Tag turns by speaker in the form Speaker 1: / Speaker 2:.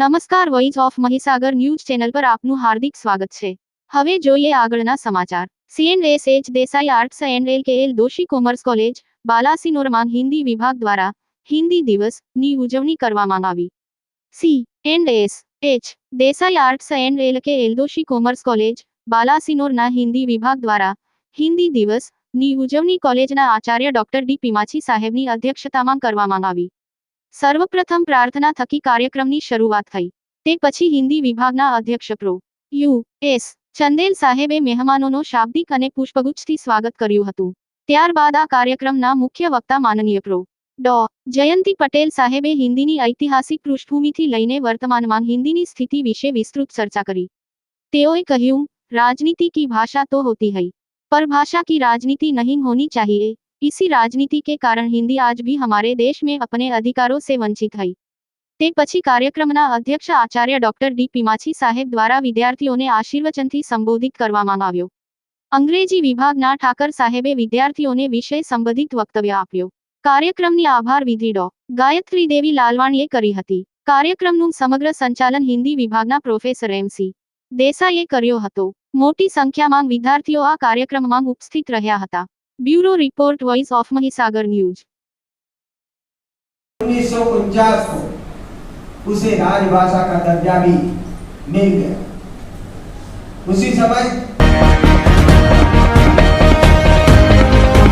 Speaker 1: નમસ્કાર voice of Mahisagar news channel પર આપનું હાર્દિક સ્વાગત છે. હવે જોઈએ આગળના સમાચાર. CNS H Desai arts and L K L Doshi commerce college બાલાસિનોરમાં Hindi વિભાગ દ્વારા હિન્દી દિવસની ઉજવણી કરવામાં આવી. C and S H Desai arts and L K L Doshi commerce college બાલાસિનોરના Hindi વિભાગ દ્વારા હિન્દી દિવસની ઉજવણી કોલેજના આચાર્ય ડોક્ટર ડી. પીમાછી સાહેબની અધ્યક્ષતામાં કરવામાં આવી. સર્વપ્રથમ પ્રાર્થના થકી કાર્યક્રમની શરૂઆત થઈ તે પછી હિન્દી વિભાગના અધ્યક્ષ પ્રો યુ એસ ચંદેલ સાહેબે મહેમાનોનો શાબ્દિક અને પુષ્પગુચ્છથી સ્વાગત કર્યું હતું ત્યારબાદ આ કાર્યક્રમના મુખ્ય વક્તા માનનીય પ્રો ડો જયંતી પટેલ સાહેબે હિન્દીની ઐતિહાસિક પૃષ્ઠભૂમિથી લઈને વર્તમાનમાં હિન્દીની સ્થિતિ વિશે વિસ્તૃત ચર્ચા કરી તેઓએ કહ્યું राजनीति की भाषा तो होती है पर भाषा की राजनीति नहीं होनी चाहिए इसी राजनीति के कारण हिंदी आज भी हमारे देश में अपने अधिकारों से वंचित है તે પછી કાર્યક્રમના અધ્યક્ષ આચાર્ય ડોક્ટર ડી પીમાછી સાહેબ દ્વારા વિદ્યાર્થીઓને આશીર્વચનથી સંબોધિત કરવામાં આવ્યો અંગ્રેજી વિભાગના ઠાકર સાહેબે વિદ્યાર્થીઓને વિષય સંબંધિત વક્તવ્ય આપ્યો કાર્યક્રમની આભાર વિધિ ડો ગાયત્રી દેવી લાલવાણીએ કરી હતી કાર્યક્રમનું સમગ્ર સંચાલન હિન્દી વિભાગના પ્રોફેસર એમસી દેસાઈએ કર્યો હતો મોટી સંખ્યામાં વિદ્યાર્થીઓ આ કાર્યક્રમમાં ઉપસ્થિત રહ્યા હતા bureau report voice of Mahisagar news
Speaker 2: उन्नीस सौ उनचास को उसे राजभाषा का दर्जा भी मिल गया उसी समय